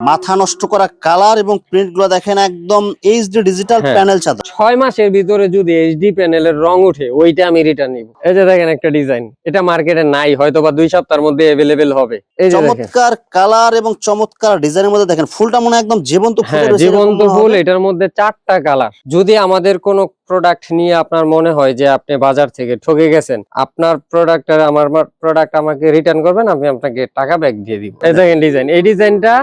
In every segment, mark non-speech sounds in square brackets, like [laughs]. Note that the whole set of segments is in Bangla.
মাথা নষ্ট করা কালার এবং প্রিন্টগুলো দেখেন একদম এইচডি ডিজিটাল। প্যানেল চাদর। ছয় মাসের ভিতরে যদি এইচডি প্যানেলের রং উঠে ওইটা আমি রিটার্ন নিব। এই যে দেখেন একটা ডিজাইন এটা মার্কেটে নাই হয়তো বা দুই সপ্তাহের মধ্যে অ্যাভেলেবেল হবে। এই চমৎকার কালার এবং চমৎকার ডিজাইনের মধ্যে দেখেন ফুলটা মনে হয় একদম জীবন্ত ফুলে হ্যাঁ রয়েছে, জীবন্ত ফুল এটার মধ্যে চারটা কালার। যদি আমাদের কোনো প্রোডাক্ট নিয়ে আপনার মনে হয় যে আপনি বাজার থেকে ঠকে গেছেন আপনার প্রোডাক্ট আর আমার প্রোডাক্ট আমাকে রিটার্ন করবেন আমি আপনাকে টাকা ব্যাক দিয়ে দিব। এই দেখেন ডিজাইন এই ডিজাইনটা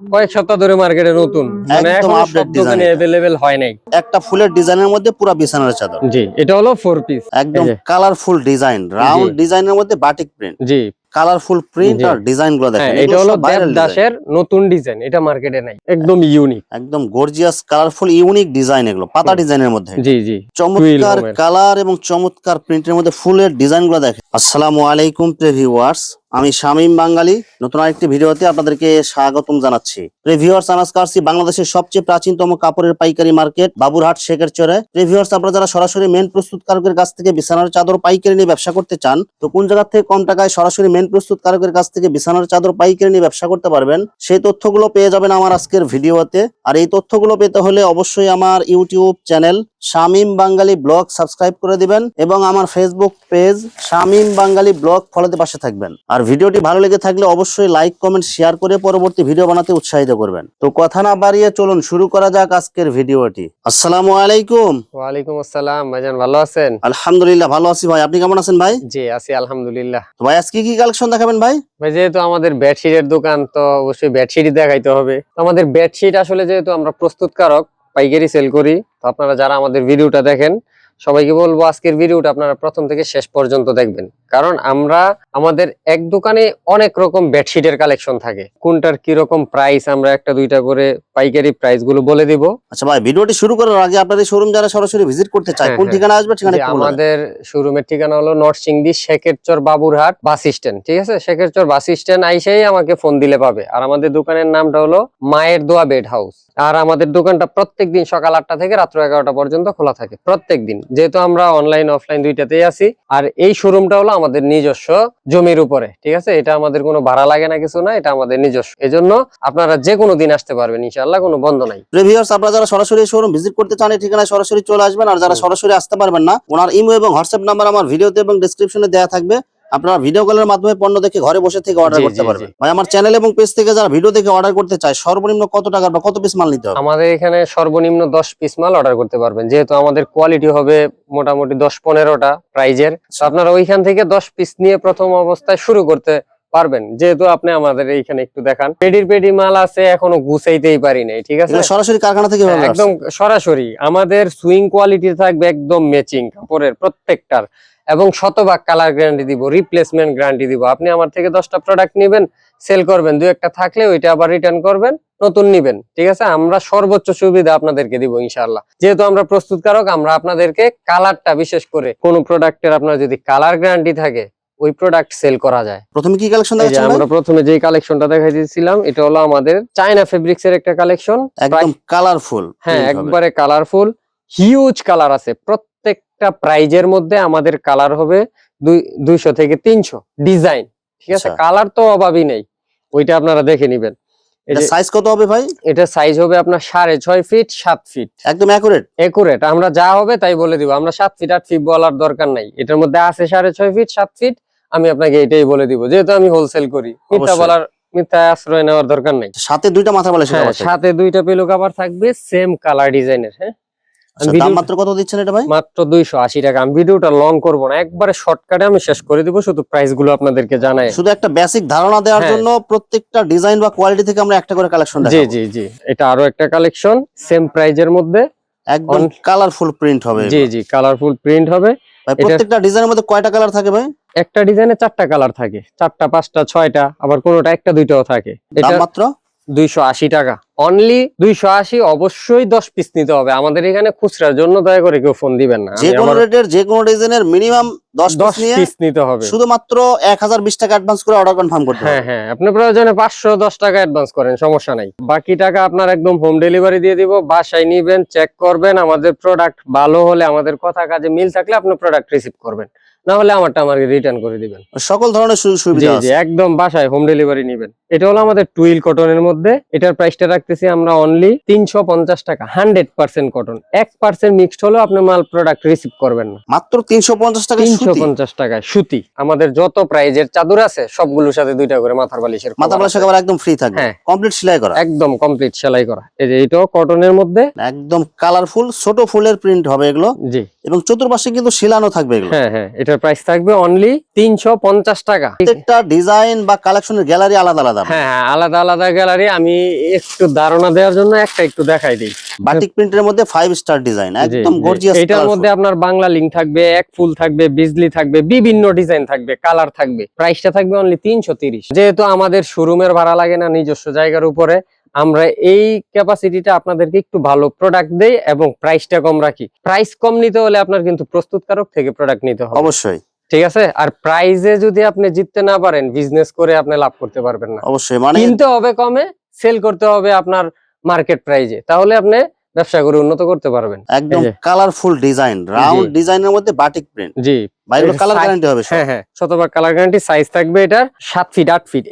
কয়েক সপ্তাহ ধরে মার্কেটে নতুন। মানে এখন আপডেট সব अवेलेबल হয় নাই। একটা ফুলের ডিজাইনের মধ্যে পুরো বিছানার চাদর। জি এটা হলো ফোর পিস একদম কালারফুল ডিজাইন রাউন্ড ডিজাইনের মধ্যে বাটিক প্রিন্ট জি। কালারফুল প্রিন্ট আর ডিজাইনগুলো হ্যাঁ দেখেন এটা হলো। দেবদাসের নতুন ডিজাইন। এটা মার্কেটে নাই একদম ইউনিক একদম গর্জিয়াস কালারফুল ইউনিক ডিজাইন এগুলো পাতা ডিজাইনের মধ্যে। জি জি। চমৎকার কালার এবং চমৎকার প্রিন্টের মধ্যে ফুলের ডিজাইনগুলো দেখেন। আসসালামু আলাইকুম প্রিভিউয়ার্স আমি শামীম বাঙালি। নতুন আরেকটি ভিডিওতে আপনাদেরকে স্বাগতম জানাচ্ছি। প্রিভিউয়ার্স আনাজ কারসি বাংলাদেশের সবচেয়ে প্রাচীনতম কাপড়ের পাইকারি মার্কেট বাবুরহাট শেখের চরে। প্রিভিউয়ার্স আপনারা যারা সরাসরি মেন প্রস্তুতকারকের কাছ থেকে বিছানার চাদর পাইকারি নিয়ে ব্যবসা করতে চান তো কোন জায়গা থেকে কম টাকায় সরাসরি মেন প্রস্তুতকারকের কাছ থেকে বিছানার চাদর পাইকারি নিয়ে ব্যবসা করতে পারবেন, সেই তথ্যগুলো পেয়ে যাবেন আমার আজকের ভিডিওতে। আর এই তথ্যগুলো পেতে হলে অবশ্যই আমার YouTube channel Shamim Bangali blog subscribe করে দিবেন এবং আমার Facebook page Shamim Bangali blog ফলোতে পাশে থাকবেন। আর ভিডিওটি ভালো লেগে থাকলে অবশ্যই লাইক কমেন্ট শেয়ার করে পরবর্তী ভিডিও বানাতে উৎসাহিত করবেন। তো কথা না বাড়িয়ে চলুন শুরু করা যাক আজকের ভিডিওটি। আসসালামু আলাইকুম। ওয়ালাইকুম আসসালাম ভাইজান ভালো আছেন? আলহামদুলিল্লাহ ভালো আছি ভাই। আপনি কেমন আছেন ভাই? জি আছি আলহামদুলিল্লাহ। তো ভাই আজকে কি কালেকশন দেখাবেন ভাই? ভাই যেহেতু আমাদের বেডশিটের দোকান তো অবশ্যই বেডশিটই দেখাইতে হবে। আমাদের বেডশিট আসলে যেহেতু আমরা প্রস্তুতকারক পাইকারি সেল করি। তো আপনারা যারা আমাদের ভিডিওটা দেখেন, সবাইকে বলব আজকের ভিডিওটা আপনারা প্রথম থেকে শেষ পর্যন্ত দেখবেন। কারণ আমরা আমাদের এক দোকানে অনেক রকম বেডশিটের কালেকশন থাকে। কোনটার কি রকম প্রাইস আমরা একটা দুইটা করে পাইকারি প্রাইসগুলো বলে দিব। আচ্ছা ভাই ভিডিওটি শুরু করার আগে আপনাদের শোরুম যারা সরাসরি ভিজিট করতে চায় হ্যাঁ, কোন হ্যাঁ। ঠিকানা আসবে ঠিকানা। আমাদের শোরুমের ঠিকানা হলো নরসিংদী শেখেরচর বাবুরহাট বাস স্ট্যান্ড ঠিক আছে? শেখেরচর বাস স্ট্যান্ড আইসেই আমাকে ফোন দিলে পাবে। আর আমাদের দোকানের নামটা হলো মায়ের দোয়া বেড হাউস আর আমাদের দোকানটা প্রত্যেক দিন সকাল আটটা থেকে রাত্র এগারোটা পর্যন্ত খোলা থাকে প্রত্যেক দিন যেহেতু আমরা অনলাইন অফলাইন দুইটাতেই আছি আর এই শোরুমটা হলো আমাদের নিজস্ব জমির উপরে ঠিক আছে? এটা আমাদের কোনো ভাড়া লাগে না কিছু না এটা আমাদের নিজস্ব। এজন্য আপনারা যে কোনো দিন আসতে পারবেন ইনশাআল্লাহ কোনো বন্ধ নাই। প্রিভিয়ার্স আপনারা যারা সরাসরি শোরুম ভিজিট করতে চান এই ঠিকানায় সরাসরি চলে আসবেন আর যারা সরাসরি আসতে পারবেন না ওনার ইমো এবং হোয়াটসঅ্যাপ নাম্বার আমার ভিডিওতে এবং ডেসক্রিপশনে দেওয়া থাকবে। আপনারা ভিডিও কলের মাধ্যমে পণ্য দেখে ঘরে বসে থেকে অর্ডার করতে পারবেন ভাই আমার চ্যানেল এবং পেজ থেকে যারা ভিডিও দেখে অর্ডার করতে চায় সর্বনিম্ন কত টাকা বা কত পিস মাল নিতে হবে? আমাদের এখানে সর্বনিম্ন দশ পিস মাল অর্ডার করতে পারবেন। যেহেতু আমাদের কোয়ালিটি হবে মোটামুটি দশ পনেরোটা প্রাইজের তো আপনারা ওইখান থেকে দশ পিস নিয়ে প্রথম অবস্থায় শুরু করতে পারবেন। যেহেতু আপনি আমাদের এইখানে একটু দেখান। পেডির পেডি মাল আছে এখনও গুছাইতেই পারি নাই ঠিক আছে? সরাসরি কারখানা থেকে হ্যাঁ, একদম সরাসরি। আমাদের সুইং কোয়ালিটি থাকবে একদম ম্যাচিং কাপড়ের প্রত্যেকটার। এবং শতভাগ কালার গ্যারান্টি দিব রিপ্লেসমেন্ট গ্যারান্টি দিব। আপনি আমার থেকে দশটা প্রোডাক্ট নেবেন সেল করবেন দু একটা থাকলে ওইটা আবার রিটার্ন করবেন নতুন নিবেন ঠিক আছে? আমরা সর্বোচ্চ সুবিধা আপনাদেরকে দিব ইনশাআল্লাহ। যেহেতু আমরা প্রস্তুতকারক আমরা আপনাদেরকে কালারটা বিশেষ করে কোন প্রোডাক্টের আপনার যদি কালার গ্যারান্টি থাকে ওই প্রোডাক্ট সেল করা যায়। প্রথমে কি কালেকশন যে আমরা প্রথমে যে কালেকশনটা দেখাই দিয়েছিলাম এটা হলো আমাদের চায়না ফেব্রিক্স এর একটা কালেকশন একদম কালারফুল হ্যাঁ একবারে কালারফুল হিউজ কালার আছে। প্রত্যেকটা প্রাইজের মধ্যে আমাদের কালার হবে দুই দুইশো থেকে তিনশো ডিজাইন ঠিক আছে? আচ্ছা। কালার তো অভাবই নেই ওইটা আপনারা দেখে নিবেন। সাইজ কত হবে ভাই? এটা সাইজ হবে আপনার সাড়ে ছয় ফিট সাত ফিট একদম অ্যাকুরেট আমরা যা হবে তাই বলে দিব। আমরা সাত ফিট আট ফিট বলার দরকার নাই। এটার মধ্যে আছে সাড়ে ছয় ফিট সাত ফিট আমি আপনাকে এটাই বলে দিব। যেহেতু আমি হোলসেল করি মিথ্যা বলার মিথ্যা আশ্রয় নেওয়ার দরকার নাই। সাথে দুইটা মাথা বলে হ্যাঁ সাথে দুইটা পেল কাভার থাকবে সেম কালার ডিজাইনের হ্যাঁ? দাম মাত্র কত দিচ্ছেন এটা ভাই? মাত্র দুইশো আশি টাকা। আমি ভিডিওটা লং করব না। একবারে শর্টকাটে আমি শেষ করে দিব শুধু প্রাইসগুলো আপনাদেরকে জানাই। শুধু একটা বেসিক ধারণা দেওয়ার হ্যাঁ। জন্য প্রত্যেকটা ডিজাইন বা কোয়ালিটি থেকে আমরা একটা করে কালেকশন দেখাবো। জি জি। এটা আরও একটা কালেকশন সেম প্রাইজের মধ্যে। একদম কালারফুল প্রিন্ট হবে জি জি কালারফুল প্রিন্ট হবে। প্রত্যেকটা ডিজাইনের মধ্যে কয়টা কালার থাকে ভাই? একটা ডিজাইনে চারটা কালার থাকে। চারটা পাঁচটা ছয়টা আবার কোনোটা একটা দুইটাও থাকে। এটা মাত্র? দুইশো আশি টাকা। অনলি দুইশো আশি অবশ্যই দশ পিস নিতে হবে। আমাদের এখানে খুচরার জন্য দয়া করে কেউ ফোন দিবেন না। যে কোনো রেটের যে কোনো ডিজাইনের মিনিমাম দশ দশ পিস নিতে হবে। শুধুমাত্র এক হাজার বিশ টাকা অ্যাডভান্স করে অর্ডার কনফার্ম করতে হ্যাঁ হ্যাঁ। আপনি প্রয়োজনে পাঁচশো দশ টাকা অ্যাডভান্স করেন সমস্যা নাই। বাকি টাকা আপনার একদম হোম ডেলিভারি দিয়ে দিব বাসায় নিবেন চেক করবেন আমাদের প্রোডাক্ট ভালো হলে আমাদের কথা কাজে মিল থাকলে আপনি প্রোডাক্ট রিসিভ করবেন। না হলে আমারটা আমাকে রিটার্ন করে দিবেন। সকল ধরনের সুবিধা আছে। একদম বাসায় হোম ডেলিভারি নিবেন। এটা হলো আমাদের টুইল কটনের মধ্যে। এটার প্রাইসটা রাখতেছি আমরা অনলি তিনশো পঞ্চাশ টাকা হান্ড্রেড পার্সেন্ট কটন এক পার্সেন্ট মিক্সড হলেও আপনি মাল প্রোডাক্ট রিসিভ করবেন না। মাত্র তিনশো পঞ্চাশ টাকা তিনশো পঞ্চাশ টাকায় সুতি। আমাদের যত প্রাইজের চাদর আছে সবগুলোর সাথে দুইটা করে মাথার বালিশের মাথা cover বালিশ একেবারে একদম ফ্রি থাকবে। হ্যাঁ। কমপ্লিট সেলাই করা। একদম কমপ্লিট সেলাই করা। এই যে এটাও কটনের মধ্যে। একদম কালারফুল ছোট ফুলের প্রিন্ট হবে এগুলো। জি। এবং চতুর্পাশে কিন্তু শিলানো থাকবে এগুলো। হ্যাঁ হ্যাঁ এটার প্রাইস থাকবে অনলি তিনশো পঞ্চাশ টাকা। প্রত্যেকটা ডিজাইন বা কালেকশনের গ্যালারি আলাদা আলাদা। হ্যাঁ হ্যাঁ আলাদা আলাদা গ্যালারি আমি একটু ধারণা দেওয়ার জন্য একটা একটু দেখাই দিই। বাটিক প্রিন্টের মধ্যে স্টার ডিজাইন একদম গর্জিয়াস এটার মধ্যে আপনার বাংলা লিঙ্ক থাকবে এক ফুল থাকবে বিজলি থাকবে বিভিন্ন ডিজাইন থাকবে কালার থাকবে। প্রাইসটা থাকবে অনলি তিনশো তিরিশ। যেহেতু আমাদের শোরুমের ভাড়া লাগে না নিজস্ব জায়গার উপরে আমরা এই ক্যাপাসিটিটা আপনাদেরকে একটু ভালো প্রোডাক্ট দেই এবং প্রাইসটা কম রাখি। প্রাইস কম নিতে হলে আপনার কিন্তু প্রস্তুতকারক থেকে প্রোডাক্ট নিতে হবে। অবশ্যই। ঠিক আছে? আর প্রাইজে যদি আপনি জিততে না পারেন বিজনেস করে আপনি লাভ করতে পারবেন না। অবশ্যই মানে কিনতে হবে কমে সেল করতে হবে আপনার মার্কেট প্রাইজে তাহলে আপনি ব্যবসা করে উন্নত করতে পারবেন। একদম কালারফুল ডিজাইন রাউন্ড ডিজাইনের মধ্যে বাটিক প্রিন্ট জি বাইরে এটা কালার গ্যারান্টি হবে হ্যাঁ হ্যাঁ শতভাগ কালার গ্যারান্টি সাইজ থাকবে এটার সাত ফিট আট ফিট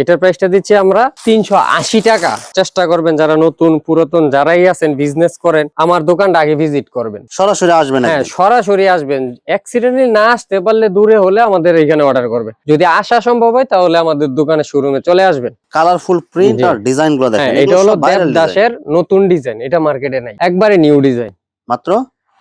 এটার প্রাইসটা দিচ্ছি আমরা তিনশো আশি টাকা। চেষ্টা করবেন যারা নতুন পুরাতন যারাই আছেন বিজনেস করেন আমার দোকানটা আগে ভিজিট করবেন। সরাসরি আসবেন হ্যাঁ সরাসরি আসবেন। অ্যাক্সিডেন্টলি না আসতে পারলে দূরে হলে আমাদের এখানে অর্ডার করবে। যদি আসা সম্ভব হয় তাহলে আমাদের দোকানে শোরুমে চলে আসবেন। কালারফুল প্রিন্ট আর ডিজাইনগুলো হ্যাঁ দেখেন এটা হলো দেবদাসের নতুন ডিজাইন এটা মার্কেটে নাই। একবারে নিউ ডিজাইন মাত্র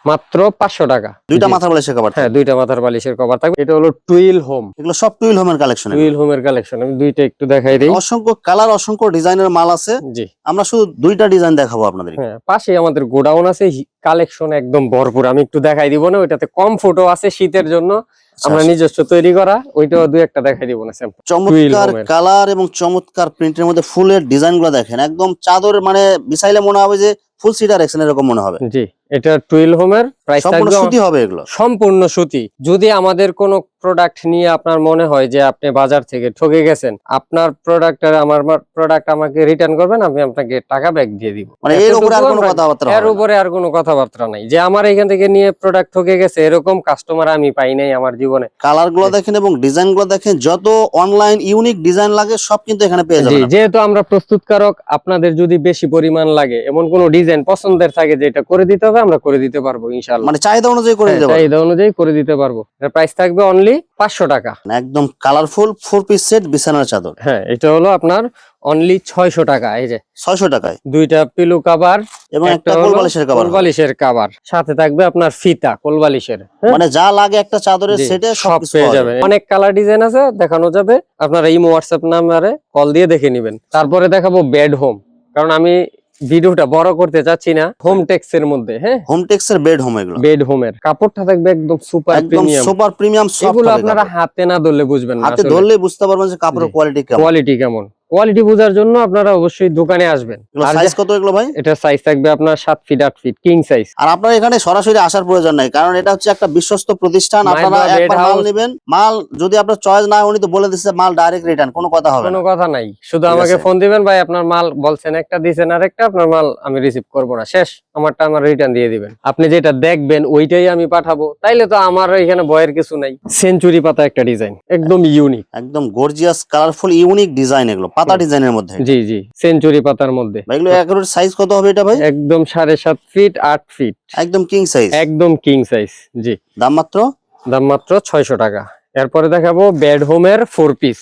মাত্র পাঁচশো টাকা। দুইটা মাথার মাথা বালিশের কভার হ্যাঁ দুইটা মাথার বালিশের কভার থাকবে। এটা হলো টুইল হোম এগুলো সব টুইল হোমের কালেকশন টুইল হোমের কালেকশন আমি দুইটা একটু দেখাই দিই। অসংখ্য কালার অসংখ্য ডিজাইনের মাল আছে। জি। আমরা শুধু দুইটা ডিজাইন দেখাবো আপনাদের হ্যাঁ পাশে আমাদের গোডাউন আছে। কালেকশন একদম ভরপুর। আমি একটু দেখাই দিব না ওইটাতে কম ফটো আছে শীতের জন্য। আচ্ছা, আমরা নিজস্ব তৈরি করা ওইটাও দুই একটা দেখাই দিব না স্যাম্পল চমৎকার কালার এবং চমৎকার প্রিন্টের মধ্যে ফুলের ডিজাইনগুলো দেখেন। একদম চাদর মানে বিছাইলে মনে হবে যে ফুল সিটার এক্সেন এরকম মনে হবে। জি। এটা টুইল হোমের প্রাইস সম্পূর্ণ থাকবে হবে এগুলো। সম্পূর্ণ সুতি। যদি আমাদের কোনো প্রোডাক্ট নিয়ে আপনার মনে হয় যে আপনি বাজার থেকে ঠকে গেছেন আপনার প্রোডাক্ট আমার প্রোডাক্ট আমাকে রিটার্ন করবেন আমি আপনাকে টাকা ব্যাক দিয়ে দিব। মানে এর উপরে আর কোনো কথাবার্তা এর উপরে আর কোনো কথাবার্তা নাই। যে আমার এখান থেকে নিয়ে প্রোডাক্ট ঠকে গেছে এরকম কাস্টমার আমি পাই নাই আমার জীবনে। কালারগুলো দেখেন এবং ডিজাইনগুলো দেখেন যত অনলাইন ইউনিক ডিজাইন লাগে সব কিন্তু এখানে পেয়ে যাবেন। যেহেতু আমরা প্রস্তুতকারক আপনাদের যদি বেশি পরিমাণ লাগে এমন কোন ডিজাইন পছন্দের থাকে যে এটা করে দিতে হবে আমরা করে দিতে পারব ইনশাআল্লাহ। মানে চাহিদা অনুযায়ী করে হ্যাঁ, দিতে চাহিদা অনুযায়ী করে দিতে পারব। এর প্রাইস থাকবে অনলি পাঁচশো টাকা। একদম কালারফুল ফোর পিস সেট বিছানার চাদর। হ্যাঁ এটা হলো আপনার অনলি ছয়শো টাকা এই যে। ছয়শো টাকায়। দুইটা পিলু কাবার এবং একটা কোলবালিশের কভার কোলবালিশের কাবার সাথে থাকবে আপনার ফিতা কোলবালিশের হ্যাঁ? মানে যা লাগে একটা চাদরের সেটে সব পেয়ে যাবে অনেক কালার ডিজাইন আছে দেখানো যাবে। আপনারা ইমো হোয়াটসঅ্যাপ নাম্বারে কল দিয়ে দেখে নেবেন। তারপরে দেখাবো বেড হোম কারণ আমি ভিডিওটা বড় করতে চাচ্ছি না হোম টেক্স এর মধ্যে হ্যাঁ? হোম টেক্স এর বেড হোম এগুলো। বেড হোম এর। কাপড়টা থাকবে একদম সুপার একদম প্রিমিয়াম সুপার প্রিমিয়াম সব এগুলো আপনারা হাতে না ধরলে বুঝবেন না হাতে ধরলে বুঝতে পারবেন যে কাপড়ের কোয়ালিটি কেমন। কোয়ালিটি কেমন। কোয়ালিটি বোঝার জন্য আপনারা অবশ্যই দোকানে আসবেন। সাইজ কত এগুলো ভাই? এটা সাইজ থাকবে আপনার সাত ফিট আট ফিট কিং সাইজ আর আপনার এখানে সরাসরি আসার প্রয়োজন নাই কারণ এটা হচ্ছে একটা বিশ্বস্ত প্রতিষ্ঠান আপনারা একবার মাল নেবেন। মাল যদি আপনার চয়েস না হয় উনি তো বলে দিচ্ছে মাল ডাইরেক্ট রিটার্ন কোনো কথা হবে কোনো কথা নাই। শুধু আমাকে ফোন দিবেন ভাই আপনার মাল বলছেন একটা দিছেন আরেকটা আপনার মাল আমি রিসিভ করব না। শেষ আমারটা আমার রিটার্ন দিয়ে দিবেন। আপনি যেটা দেখবেন ওইটাই আমি পাঠাবো। তাইলে তো আমার এখানে বয়ের কিছু নাই। সেঞ্চুরি পাতা একটা ডিজাইন একদম ইউনিক একদম গর্জিয়াস কালারফুল ইউনিক ডিজাইন এগুলো। পাতা ডিজাইনের মধ্যে? জি জি সেঞ্চুরি পাতার মধ্যে। এগুলো একেবারে সাইজ কত হবে এটা ভাই? একদম সাড়ে সাত ফিট আট ফিট একদম কিং সাইজ একদম কিং সাইজ জি। দাম মাত্র? দাম মাত্র ছয়শো টাকা। এরপরে দেখাবো বেড হোমের ফোর পিস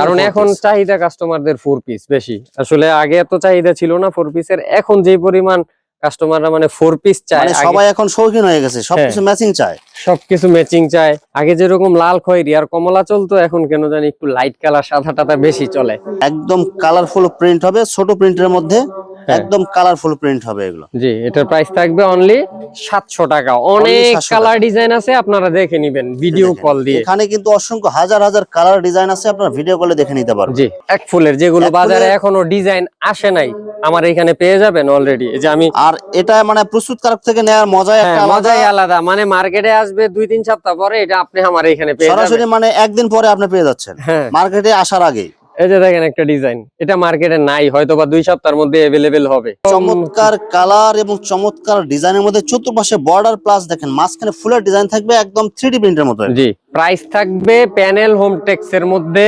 কারণ এখন চাহিদা কাস্টমারদের ফোর পিস বেশি। আসলে আগে এত চাহিদা ছিল না ফোর পিসের এখন যে পরিমাণ কাস্টমাররা মানে ফোর পিস চায় মানে সবাই এখন শৌখিন হয়ে গেছে হ্যাঁ। সবকিছু ম্যাচিং চায় সবকিছু ম্যাচিং চায় আগে যেরকম লাল খয়েরি আর কমলা চলতো এখন কেন জানি একটু লাইট কালার সাদা টাদা বেশি চলে একদম কালারফুল প্রিন্ট হবে ছোট প্রিন্টের মধ্যে। একদম কালারফুল প্রিন্ট হবে এগুলো। জি এটার প্রাইস থাকবে অনলি সাতশো টাকা। অনেক 700 কালার ডিজাইন আছে আপনারা দেখে নিবেন ভিডিও কল দিয়ে। এখানে কিন্তু অসংখ্য হাজার হাজার কালার ডিজাইন আছে আপনারা ভিডিও কলে দেখে নিতে পারবেন। জি এক ফুলের যেগুলো বাজারে এখনও ডিজাইন আসে নাই আমার এখানে পেয়ে যাবেন অলরেডি যে আমি আর এটা মানে প্রস্তুতকারক থেকে নেওয়ার মজাই একটা হ্যাঁ, মজাই আলাদা। মানে মার্কেটে আসবে দুই তিন সপ্তাহ পরে এটা আপনি আমার এখানে পেয়ে সরাসরি মানে একদিন পরে আপনি পেয়ে যাচ্ছেন। হ্যাঁ। মার্কেটে আসার আগে এই যে দেখেন একটা ডিজাইন। এটা মার্কেটে নাই হয়তো বা দুই সপ্তাহের মধ্যে অ্যাভেলেবেল হবে। চমৎকার কালার এবং চমৎকার ডিজাইনের মধ্যে চতুর্পাশে বর্ডার প্লাস দেখেন মাঝখানে ফুলের ডিজাইন থাকবে একদম থ্রি ডি প্রিন্টের মতো। জি প্রাইস থাকবে প্যানেল হোম টেক্স এর মধ্যে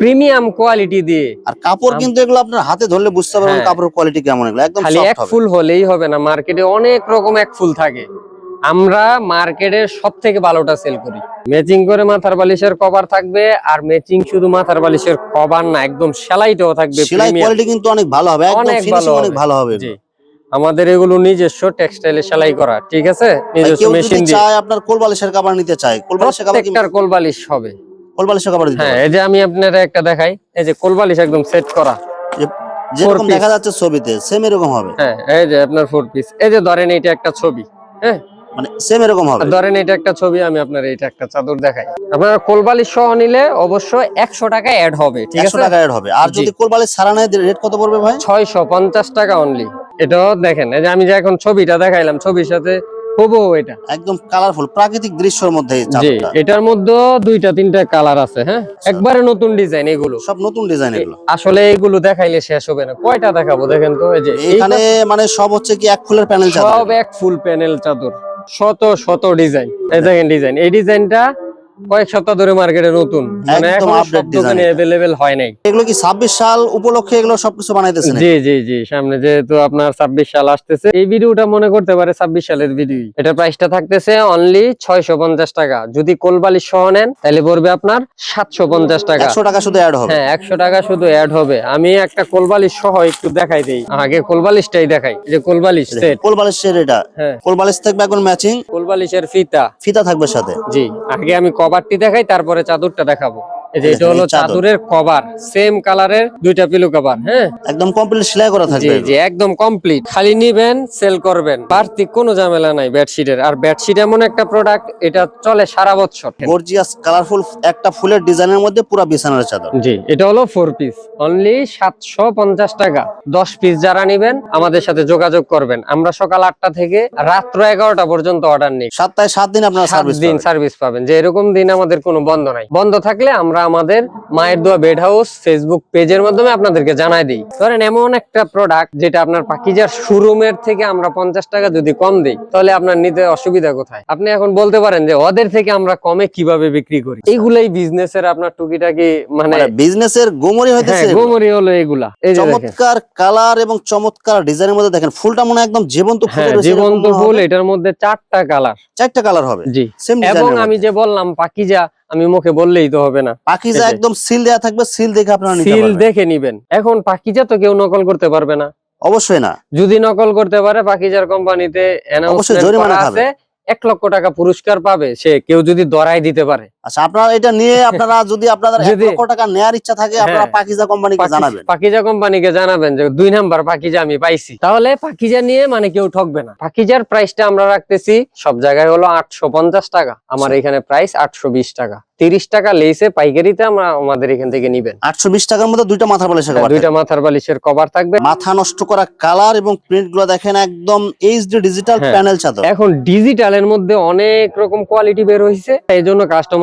প্রিমিয়াম কোয়ালিটি দিয়ে। আর কাপড় কিন্তু এগুলো আপনার হাতে ধরলে বুঝতে পারবেন হ্যাঁ। কাপড়ের কোয়ালিটি কেমন এগুলো একদম খালি এক ফুল হলেই হবে না মার্কেটে অনেক রকম এক ফুল থাকে। আমরা মার্কেটের সব থেকে ভালোটা সেল করি। ম্যাচিং করে মাথার বালিশের কভার থাকবে আর ম্যাচিং শুধু মাথার বালিশের কভার না একদম সেলাইটাও থাকবে সেলাই। কোয়ালিটি কিন্তু অনেক ভালো হবে একদম অনেক ফিনিশিং ভালো অনেক ভালো হবে। জি। আমাদের এগুলো নিজস্ব টেক্সটাইলে সেলাই করা ঠিক আছে? নিজস্ব মেশিন দিয়ে। চায় আপনার কোলবালিশের কাপড় নিতে চাই কোলবালিশের কাপড় কি প্রত্যেকটার কোলবালিশ হবে। কোলবালিশের কাপড় দিতে হ্যাঁ এই যে আমি আপনার একটা দেখাই এই যে কোলবালিশ একদম সেট করা। যে- যেরকম দেখা যাচ্ছে ছবিতে সেম এরকম হবে। হ্যাঁ এই যে আপনার ফোর পিস এই যে ধরেন এইটা একটা ছবি হ্যাঁ? মানে সেম এরকম হবে। ধরেন এটা একটা ছবি আমি আপনার এইটা একটা চাদর দেখাই। আপনার কোলবালিশ সহ নিলে অবশ্যই একশো টাকা অ্যাড হবে ঠিক আছে? টাকা এড হবে। আর যদি কোলবালিশ ছাড়া নেয় রেট কত পড়বে ভাই? ছয়শো পঞ্চাশ টাকা অনলি এটাও দেখেন এই যে আমি যে এখন ছবিটা দেখাইলাম ছবির সাথে হুবহু এটা। একদম কালারফুল প্রাকৃতিক দৃশ্যের মধ্যে জি এটার মধ্যে দুইটা তিনটা কালার আছে হ্যাঁ? একবারে নতুন ডিজাইন এগুলো। সব নতুন ডিজাইন এগুলো। আসলে এগুলো দেখাইলে শেষ হবে না। কয়টা দেখাবো দেখেন তো এই যে এখানে মানে সব হচ্ছে কি এক ফুলের প্যানেল চাদর? সব এক ফুল প্যানেল চাদর। শত শত ডিজাইন। এই দেখেন ডিজাইন। এই ডিজাইনটা কয়েক সপ্তাহ ধরে মার্কেটে নতুন। মানে এখন design হয় নাই। এগুলো কি ছাব্বিশ সাল উপলক্ষে এগুলো সবকিছু বানাইতেছেন? জি জি জি। সামনে যেহেতু আপনার ছাব্বিশ সাল আসতেছে এই ভিডিওটা মনে করতে পারে ছাব্বিশ সালের ভিডিও এটা প্রাইসটা থাকতেছে অনলি ছয়শো পঞ্চাশ টাকা। যদি কোলবালিশ সহ নেন তাহলে পড়বে আপনার সাতশো পঞ্চাশ টাকা। একশো টাকা শুধু অ্যাড হবে। হ্যাঁ একশো টাকা শুধু অ্যাড হবে। আমি একটা কোলবালিশ সহ একটু দেখাই দেই। আগে কোলবালিশটাই দেখাই। যে কোলবালিশ সেট কোলবালিশের এটা। হ্যাঁ। কোলবালিশ থাকবে এখন ম্যাচিং কোলবালিশের ফিতা। ফিতা থাকবে সাথে। জি। আগে আমি কভারটি দেখাই তারপরে চাদরটা দেখাবো। এই যে এটা হলো চাদরের কভার সেম কালারের দুইটা পিলো কভার হ্যাঁ? একদম কমপ্লিট সেলাই করা থাকবে জি একদম কমপ্লিট খালি নিবেন সেল করবেন। বাড়তি কোনো ঝামেলা নাই বেডশিটের আর বেডশিট এমন একটা প্রোডাক্ট এটা চলে সারা বছর। গর্জিয়াস কালারফুল একটা ফুলের ডিজাইনের মধ্যে পুরো বিছানার চাদর। জি এটা হলো ফোর পিস অনলি সাতশো পঞ্চাশ টাকা। দশ পিস যারা নিবেন আমাদের সাথে যোগাযোগ করবেন। আমরা সকাল আটটা থেকে রাত্র এগারোটা পর্যন্ত অর্ডার নিই। সপ্তাহে সাত দিন আপনার সাত দিন সার্ভিস পাবেন। যে এরকম দিন আমাদের কোনো বন্ধ নাই। বন্ধ থাকলে আমরা আমাদের মায়ের দোয়া বেড হাউস ফেসবুক পেজের মাধ্যমে আপনাদেরকে জানাই দিই। ধরেন এমন একটা প্রোডাক্ট যেটা আপনার পাকিজার শোরুমের থেকে আমরা পঞ্চাশ টাকা যদি কম দিই তাহলে আপনার নিতে অসুবিধা কোথায়? আপনি এখন বলতে পারেন যে ওদের থেকে আমরা কমে কীভাবে বিক্রি করি? এইগুলাই বিজনেস এর আপনার টুকিটাকি মানে বিজনেসের গোমরি হ্যাঁ হইতেছে। গোমরি হলো এগুলা। এই চমৎকার কালার এবং চমৎকার ডিজাইনের মধ্যে দেখেন ফুলটা মনে হয় একদম জীবন্ত ফুল হ্যাঁ জীবন্ত ফুল এটার মধ্যে চারটা কালার চারটা কালার হবে। জি। এবং আমি যে বললাম পাকিজা আমি মুখে বললেই তো হবে না। পাকিজা একদম সিল দেয়া থাকবে সিল দেখে আপনারা সিল দেখে নিবেন। এখন পাকিজা তো কেউ নকল করতে পারবে না। অবশ্যই না। যদি নকল করতে পারে পাকিজার কোম্পানিতে অ্যানাউন্সমেন্ট করা আছে এক লক্ষ টাকা পুরস্কার পাবে। সে কেউ যদি দরাই দিতে পারে। আচ্ছা আপনারা এটা নিয়ে [laughs] আপনারা যদি আপনাদের এক লক্ষ টাকা নেয়ার ইচ্ছা থাকে আপনারা হ্যাঁ। পাকিজা কোম্পানিকে জানাবেন। পাকিজা কোম্পানিকে জানাবেন যে দুই নাম্বার পাকিজা আমি পাইছি। তাহলে পাকিজা নিয়ে মানে কেউ ঠকবে না। পাকিজার প্রাইসটা আমরা রাখতেছি সব জায়গায় হলো আটশো পঞ্চাশ টাকা। আমার আচ্ছা। এখানে প্রাইস আটশো বিশ টাকা। তিরিশ টাকা লেসে পাইকারিতে আমরা আমাদের এখান থেকে নিবেন। আটশো বিশ টাকার মধ্যে দুইটা মাথা বালিশের হ্যাঁ, কভার দুইটা মাথার বালিশের কভার থাকবে। মাথা নষ্ট করা কালার এবং প্রিন্টগুলো দেখেন একদম এইচডি ডিজিটাল হ্যাঁ। প্যানেল চাদর। এখন ডিজিটালের মধ্যে অনেক রকম কোয়ালিটি বের হয়েছে এই জন্য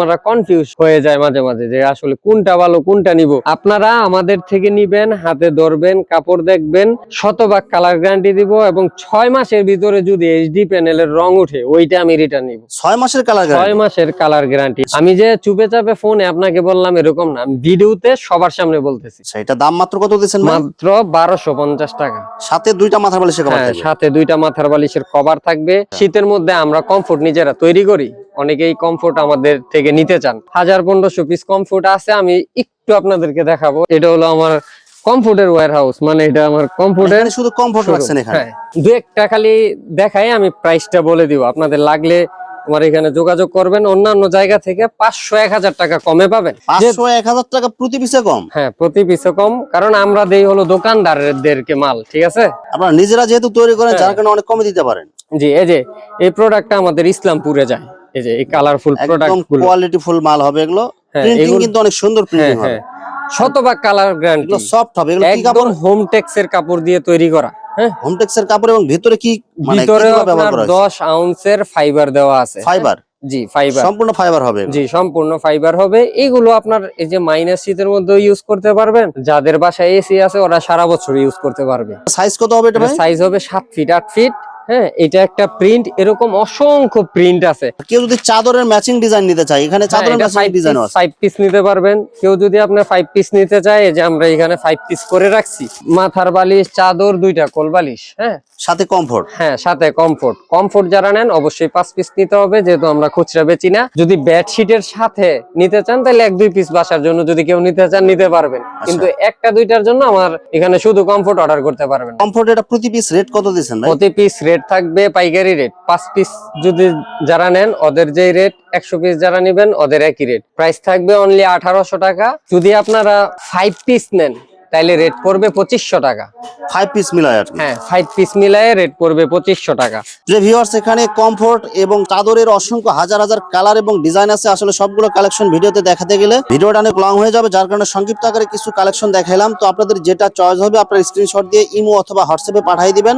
কাস্টমাররা কনফিউজ হয়ে যায় মাঝে মাঝে যে আসলে কোনটা ভালো কোনটা নিব। আপনারা আমাদের থেকে নিবেন হাতে ধরবেন কাপড় দেখবেন শতভাগ কালার গ্যারান্টি দিব এবং ছয় মাসের ভিতরে যদি এইচডি প্যানেলের রং উঠে ওইটা আমি রিটার্ন নিব। ছয় মাসের কালার ছয় মাসের কালার গ্যারান্টি আমি যে চুপে চাপে ফোনে আপনাকে বললাম এরকম না ভিডিওতে সবার সামনে বলতেছি। সেটা দাম মাত্র কত দিচ্ছেন মাত্র বারোশো পঞ্চাশ টাকা। সাথে দুইটা মাথা বালিশের হ্যাঁ সাথে দুইটা মাথার বালিশের কভার থাকবে। শীতের মধ্যে আমরা কমফোর্ট নিজেরা তৈরি করি। অনেকেই কমফোর্ট আমাদের থেকে নিতে চান। হাজার পনেরোশো পিস কমফোর্ট আছে আমি একটু আপনাদেরকে দেখাবো। এটা হলো আমার কমফোর্টের ওয়ার হাউস মানে এটা আমার কমফোর্টের শুধু কমফোর্ট রাখছেন এখানে? হ্যাঁ দু একটা খালি দেখাই আমি প্রাইসটা বলে দিব। আপনাদের লাগলে আমার এখানে যোগাযোগ করবেন অন্যান্য জায়গা থেকে পাঁচশো এক হাজার টাকা কমে পাবেন। পাঁচশো এক হাজার টাকা প্রতি পিসে কম? হ্যাঁ প্রতি পিসে কম কারণ আমরা দেই হলো দোকানদারদেরকে মাল ঠিক আছে? আপনারা নিজেরা যেহেতু তৈরি করেন হ্যাঁ। যার কারণে অনেক কমে দিতে পারেন। জি এই যে এই প্রোডাক্টটা আমাদের ইসলামপুরে যায়। এই যে এই কালারফুল প্রোডাক্ট একদমগুলো। কোয়ালিটি মাল হবে এগুলো। হ্যাঁ, প্রিন্টিং কিন্তু অনেক সুন্দর হ্যাঁ প্রিন্টিং হবে। হ্যাঁ। শতভাগ কালার গ্যারান্টি এগুলো সফট হবে এগুলো কি কাপড়? হোমটেক্স এর কাপড় দিয়ে তৈরি করা হ্যাঁ। হোমটেক্স এর কাপড় এবং ভিতরে কি মানে ভিতরে ব্যবহার আপনার করা হয়েছে? দশ আউন্সের ফাইবার দেওয়া আছে। ফাইবার জি ফাইবার সম্পূর্ণ ফাইবার হবে জি সম্পূর্ণ ফাইবার হবে। এইগুলো আপনার এই যে মাইনাস শীতের মধ্যে ইউজ করতে পারবেন। যাদের বাসায় এসি আছে ওরা সারা বছর ইউজ করতে পারবে। সাইজ কত হবে এটা ভাই? সাইজ হবে সাত ফিট আট ফিট হ্যাঁ এটা একটা প্রিন্ট এরকম অসংখ্য প্রিন্ট আছে। কেউ যদি চাদরের ম্যাচিং ডিজাইন নিতে চায় এখানে চাদরের ম্যাচিং ডিজাইন আছে। ফাইভ পিস নিতে পারবেন। কেউ যদি আপনি ফাইভ পিস নিতে চায় এই যে আমরা এখানে ফাইভ পিস করে রাখছি। মাথার বালিশ চাদর দুইটা কোল বালিশ হ্যাঁ। সাথে কমফোর্ট হ্যাঁ সাথে কমফোর্ট কমফোর্ট যারা নেন অবশ্যই পাঁচ পিস নিতে হবে যেহেতু আমরা খুচরা বেচি না। যদি বেডশিটের সাথে নিতে চান তাহলে এক দুই পিস বাসার জন্য যদি কেউ নিতে চান নিতে পারবেন। কিন্তু একটা দুইটার জন্য আমার এখানে শুধু কমফোর্ট অর্ডার করতে পারবেন। কমফোর্ট এটা প্রতি পিস রেট কত দিচ্ছেন প্রতি পিস রেট থাকবে পাইকারি রেট পাঁচ পিস যদি যারা নেন ওদের যে রেট একশো পিস যারা নেবেন ওদের একই রেট প্রাইস থাকবে অনলি আঠারোশো টাকা। যদি আপনারা ফাইভ পিস নেন তাইলে রেট পড়বে পঁচিশশো টাকা। ফাইভ পিস মিলায় আর হ্যাঁ ফাইভ পিস মিলায় রেট পড়বে পঁচিশশো টাকা। যে ভিউয়ার্স এখানে কমফোর্ট এবং চাদরের অসংখ্য হাজার হাজার কালার এবং ডিজাইন আছে আসলে সবগুলো কালেকশন ভিডিওতে দেখাতে গেলে ভিডিওটা অনেক লং হয়ে যাবে যার কারণে সংক্ষিপ্ত আকারে কিছু কালেকশন দেখাইলাম। তো আপনাদের যেটা চয়েস হবে আপনার স্ক্রিনশট দিয়ে ইমো অথবা হোয়াটসঅ্যাপে পাঠিয়ে দিবেন।